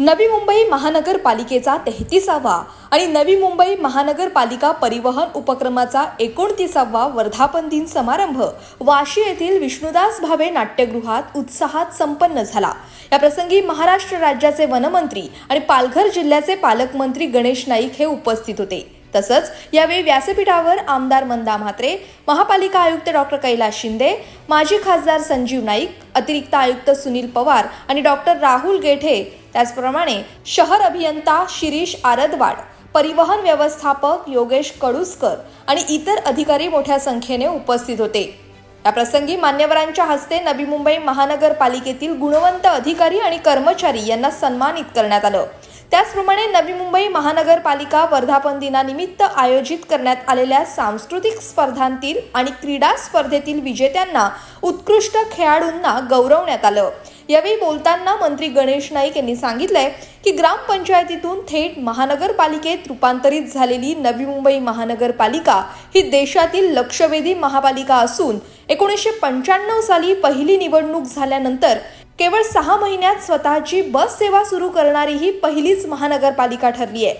नवी मुंबई महानगरपालिकेचा तेहतीसावा आणि नवी मुंबई महानगरपालिका परिवहन उपक्रमाचा एकोणतीसावा वर्धापन दिन समारंभ वाशी येथील विष्णुदास भावे नाट्यगृहात उत्साहात संपन्न झाला. या प्रसंगी महाराष्ट्र राज्याचे वनमंत्री आणि पालघर जिल्ह्याचे पालकमंत्री गणेश नाईक हे उपस्थित होते. तसंच यावेळी व्यासपीठावर आमदार मंदा म्हात्रे महापालिका आयुक्त डॉक्टर कैलास शिंदे माजी खासदार संजीव नाईक अतिरिक्त आयुक्त सुनील पवार आणि डॉक्टर राहुल गेठे. त्याचप्रमाणे शहर अभियंता शिरीष आरदवाड परिवहन व्यवस्थापक योगेश कडुसकर आणि इतर अधिकारी मोठ्या संख्येने उपस्थित होते. या प्रसंगी मान्यवरांच्या हस्ते नवी मुंबई महानगरपालिकेतील गुणवंत अधिकारी आणि कर्मचारी यांना सन्मानित करण्यात आलं. त्याचप्रमाणे नवी मुंबई महानगरपालिका वर्धापन दिनानिमित्त आयोजित करण्यात आलेल्या सांस्कृतिक स्पर्धांतील आणि क्रीडा स्पर्धेतील विजेत्यांना उत्कृष्ट खेळाडूंना गौरवण्यात आलं. यावेळी बोलताना मंत्री गणेश नाईक यांनी सांगितलंय की ग्रामपंचायतीतून थेट महानगरपालिकेत रूपांतरित झालेली नवी मुंबई महानगरपालिका ही देशातील लक्षवेधी महापालिका असून एकोणीसशे पंच्याण्णव साली पहिली निवडणूक झाल्यानंतर केवळ सहा महिन्यात स्वतःची बस सेवा सुरू करणारी ही पहिलीच महानगरपालिका ठरली आहे.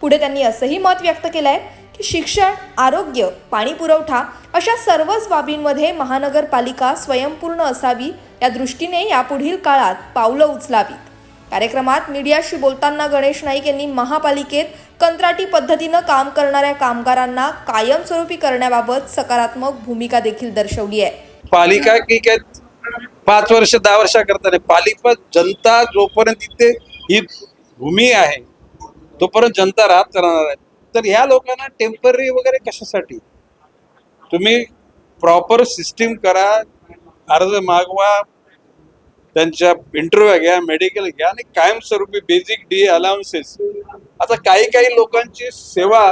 पुढे त्यांनी असंही मत व्यक्त केलंय की शिक्षण आरोग्य पाणी पुरवठा अशा सर्वच बाबींमध्ये महानगरपालिका स्वयंपूर्ण असावी या दृष्टीने यापुढील काळात पावलं उचलावीत. कार्यक्रमात मीडियाशी बोलताना गणेश नाईक यांनी महापालिकेत कंत्राटी पद्धतीनं काम करणाऱ्या कामगारांना कायमस्वरूपी करण्याबाबत सकारात्मक भूमिका देखील दर्शवली आहे. पालिका की काय पाच वर्ष दहा वर्षाकरता नाही. पालिका जनता जोपर्यंत तिथे ही भूमी आहे तोपर्यंत जनता राहत करणार आहे. तर ह्या लोकांना टेंपररी वगैरे कशासाठी? तुम्ही प्रॉपर सिस्टीम करा अर्ज मागवा त्यांच्या इंटरव्ह्यू घ्या मेडिकल घ्या आणि कायमस्वरूपी बेसिक डी अलाउन्सेस आता काही काही लोकांची सेवा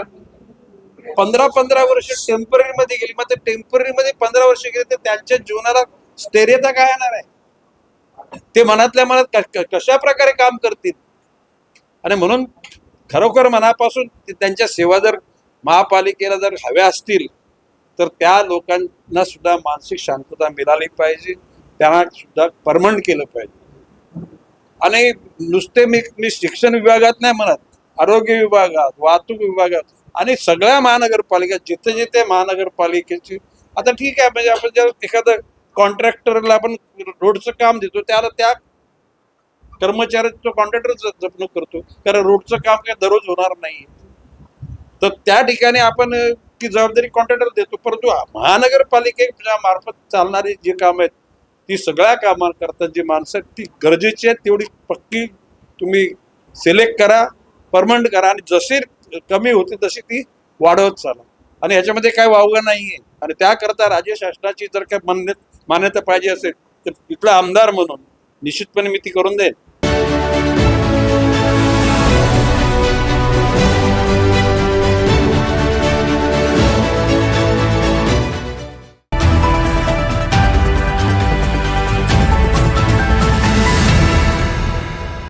पंधरा पंधरा वर्ष टेंपररी मध्ये गेली. मग टेंपररी मध्ये पंधरा वर्ष गेली तर त्यांच्या जीवनाला स्थैर्यता काय येणार आहे? ते मनातल्या मनात कशा प्रकारे काम करतील? आणि म्हणून खरोखर मनापासून ते- त्यांच्या सेवा जर महापालिकेला जर हव्या असतील तर त्या लोकांना सुद्धा मानसिक शांतता मिळाली पाहिजे. त्यांना सुद्धा परमनंट केलं पाहिजे. आणि नुसते मी मी शिक्षण विभागात नाही म्हणत आरोग्य विभागात वाहतूक विभागात आणि सगळ्या महानगरपालिका जिथे जिथे महानगरपालिकेची आता ठीक आहे म्हणजे आपण जर एखादं कॉन्ट्रॅक्टरला आपण रोडचं काम देतो त्याला त्या कर्मचाऱ्याचं कॉन्ट्रॅक्टर जपणूक करतो. कारण रोडचं काम काय दररोज होणार नाही. तर त्या ठिकाणी आपण ती जबाबदारी कॉन्ट्रॅक्टर देतो. परंतु महानगरपालिकेच्या मार्फत चालणारी जी कामं आहेत ती सगळ्या कामांकरता जी माणसं आहेत ती गरजेची आहेत तेवढी पक्की तुम्ही सिलेक्ट करा परमनंट करा आणि जशी कमी होते तशी ती वाढवत चाला. आणि ह्याच्यामध्ये काय वावगं नाही आहे आणि त्याकरता राज्य शासनाची जर काय मान्य मान्यता पाहिजे असेल तर इथला आमदार म्हणून निश्चितपणे मी ती करून देईन.